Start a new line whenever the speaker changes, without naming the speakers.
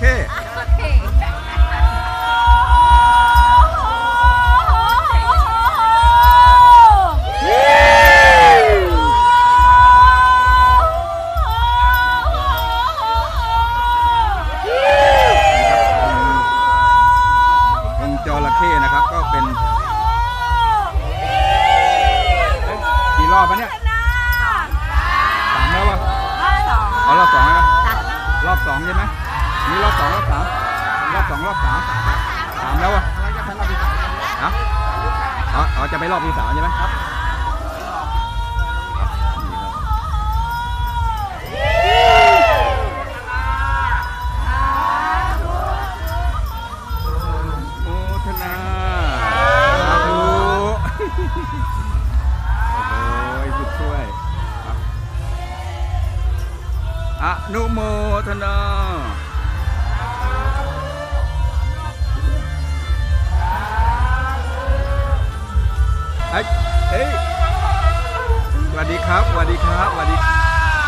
เข้องค์จระเข้นะครับก็เป็นเอ้ยกี่รอบปะเนี่ยสามแล้ววะเอารอบสองแล้วนะรอบสองใช่ไหม นี่รอบสองรอบสามรอบสองรอบสามสามแล้ววะฮะเอาเอจะไปรอบที่สามใช่ไหมครับโมทนาสาธุโอ้โหสุด้วยครับอนุโมทนา เอ้ยเอ้ยสวัสดีครับสวัสดีครับสวัสดี